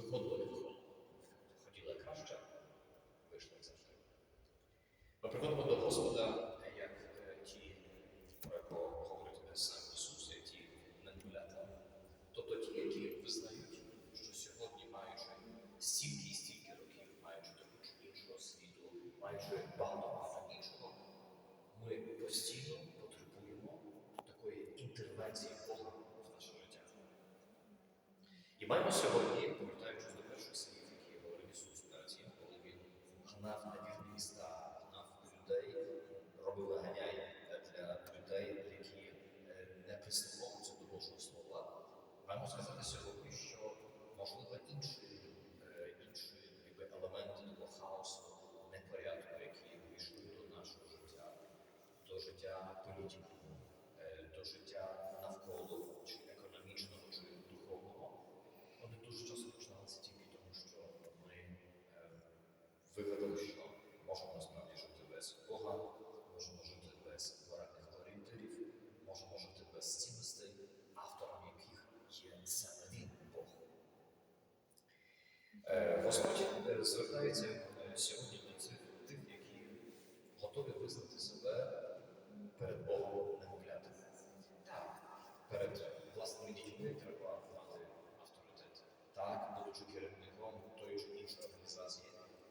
виходило не виходило. Хотіли краще, вийшло як завжди. Ми приходимо до Господа, як е, ті, про якого говорить сам Ісус, як ті немовлята. Тобто ті, які визнають, що сьогодні, маючи стільки і стільки років, маючи таку іншого світу, маючи багато іншого, ми постійно потребуємо такої інтервенції Бога в наше життя. І маємо сьогодні, повертаючись до перших слів, які говорив Ісус перед тим, коли Він гнав на вірні міста, в людей, робила ганяй для людей, які не прислуховуються до Божого Слова. Маємо сказати сьогодні, що можливо інші, е, інші якби, елементи того хаосу, непорядку, які війшли до нашого життя, до життя політики, е, до життя навколо чи економічного, чи духовного, вони дуже часто починалися тільки тому, що ми е, вигадали, що можемо насправді жити без Бога, можемо жити без моральних орієнтирів, можемо жити без цінностей, автором яких є саме він Бог. Е, Господь е, звертається сьогодні до цих тих, які готові визнати себе перед Богом немовлятами. Так, перед власними дітьми треба мати авторитет. Так, будучи керівником тої чи іншої організації,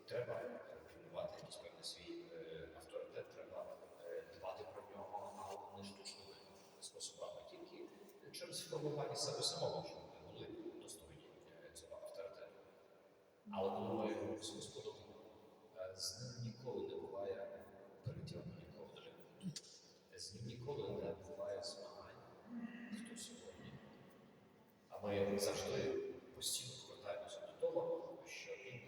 треба пильнувати якийсь певний свій е, авторитет, треба е, дбати про нього, але не штучними способами, тільки через формування себе самого, щоб ми були достойні е, цього авторитету. Але коли з Господом, е, з ним ніколи не буває перетягнення ковдри. З ним ніколи не буває змагань, хто сьогодні. А ми завжди постійно повертаємося до того, що він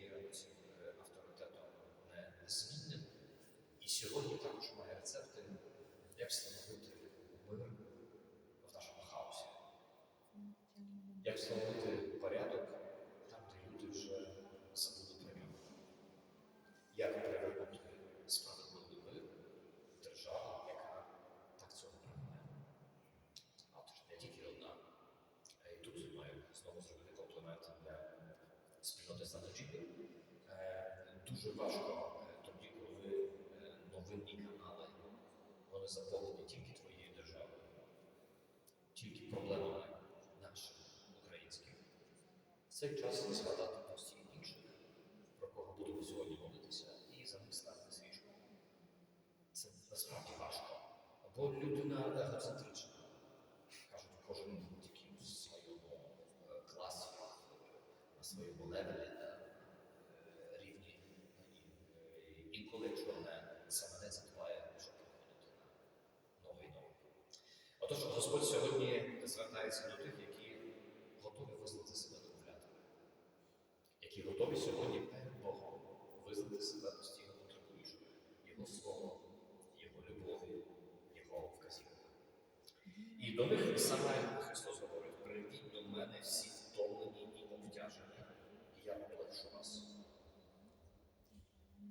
є цим е, авторитетом незмінним. І сьогодні також має рецепти, як встановити мир в нашому хаосі. Як встановити порядок там, де люди вже забули про нього. Як привернути справедливий мир в державу, яка так цього прагне. А тож не тільки одна. Е, І тут маю знову зробити комплімент для спільноти статочів. Дуже важко е, тоді, коли е, новинні канали вони заповнені тільки твоєю державою, тільки проблемами наших українських. В цей час згадати про всіх інших, про кого будемо сьогодні молитися, і за них ставити свічку. Це насправді важко. Бо людина егоцентрична. Кажуть, кожен тільки в своєму е, класі, е, на своєму левелі, на е, рівні. І, е, Інколи, якщо не саме не задбає, щоб приходити на новий новий. Отож, Господь сьогодні звертається до тих, які готові визнати себе домовлятами, які готові сьогодні перед Богом визнати себе постійно потребуючими Його Словом, Його любов'ю, Його вказівками. І до них саме Христос говорить: прийдіть до мене всі втомлені і обтяжені, і я облегшу вас.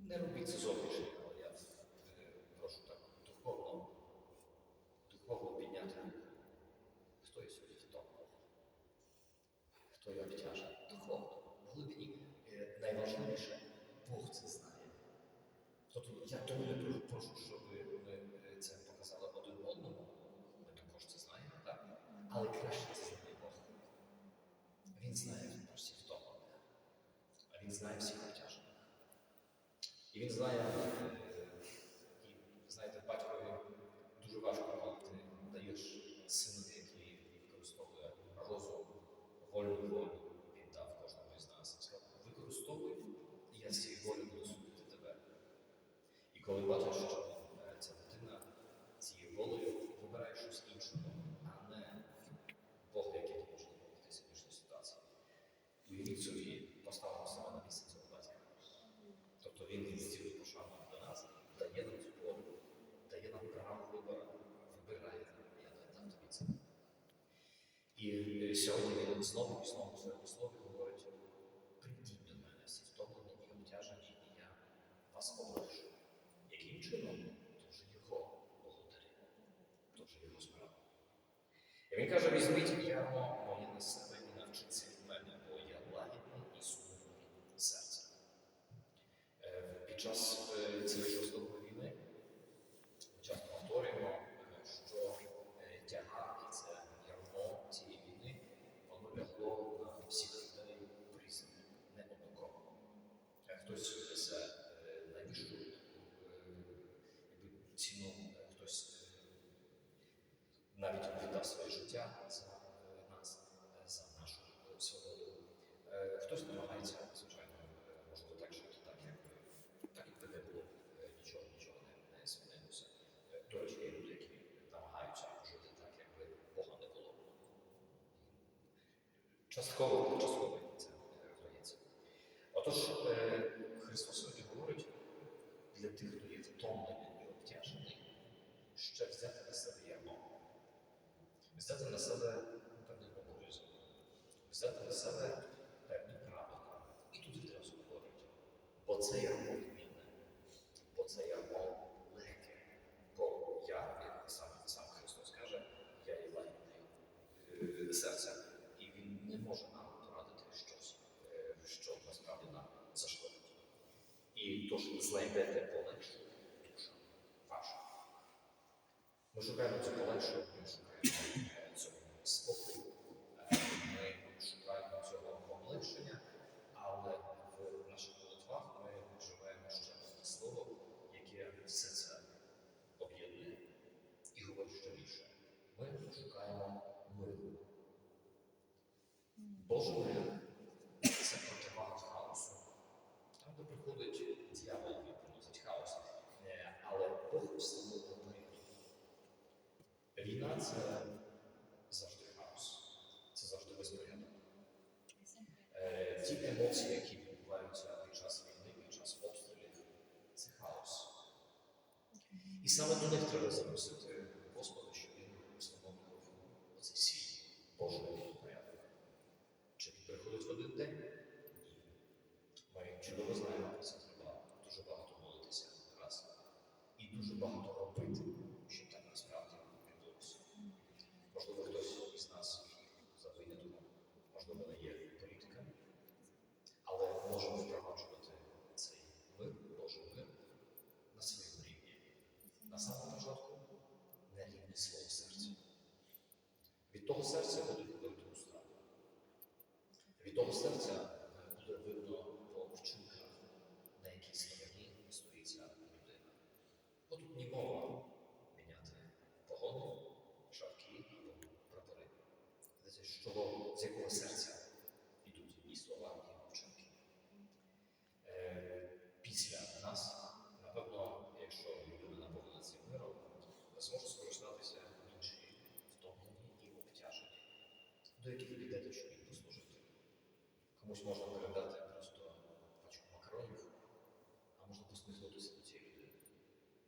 Не робіть це зовнішньо, але я е, прошу так духовно, духовно підняти руку. Хто є сьогодні втомлений? Хто є обтяжений? Духовно. В глибині е, найважливіше Бог це знає. Тобто я дуже дуже прошу, щоб ми е, це показали один одному. Ми також це знаємо, так? Але краще це знає Бог. Він знає всі втомлених, а він знає всіх обтяжених. І він знає, сьогодні він знову і знову в своєму слові говорить: прийдіть до мене, всі втомлені і обтяжені, і я вас облегшу. Яким чином дуже його благодарі, дуже його справа. І він каже: візьміть ярмо моє на себе і навчиться від мене, бо я лагідний і сумний серце. Е, під час є втомлений і обтяжений, ще взяти на себе ярмо. Взяти на себе певний обов'язок, взяти на себе певні правила. І тут відразу говорить, бо це ярмо відмінне, бо це ярмо легке. Бо я, як сам, сам Христос каже, я є лагідний е, серцем, і Він не може нам порадити щось, що насправді нам зашкодить. І тож знайдете полегшу душа Ми шукаємо цю полегшу, ми шукаємо цього спокою, ми шукаємо цього облегшення, але в наших молитвах ми вживаємо ще одне слово, яке все це об'єднує і говорить ще більше. Ми шукаємо миру. Божий мир це противага хаосу. Там, де приходить дьявол, він приносить хаос, Е, але Бог встановив порядок. Війна це завжди хаос, це завжди безпорядок. Е, Ті емоції, які відбуваються під час війни, під час обстрілів, це хаос. І саме до них треба запросити Господа, щоб він встановлював оцей свій Божий порядок. Чи він приходить в один день? Ні. Ми чудово знаємо, це треба дуже багато молитися раз. І дуже багато робити, щоб так насправді відбулося. Можливо, хтось із нас за винятком, можливо, не є політиками, але можемо впроваджувати цей мир, Божий мир на своєму рівні. На самому початку на рівні свого серця. Від того серця Комусь можна передати просто пачку макаронів, а можна посміхнутися до цієї людини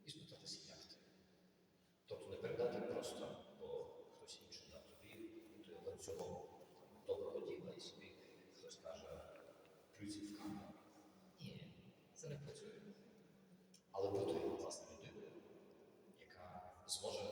і спитатися, як ти. Тобто не передати просто, бо хтось інший дав тобі бути ланцюгом доброго діла і собі хтось каже, плюсів. Ні, це не працює. Але бути власне людиною, яка зможе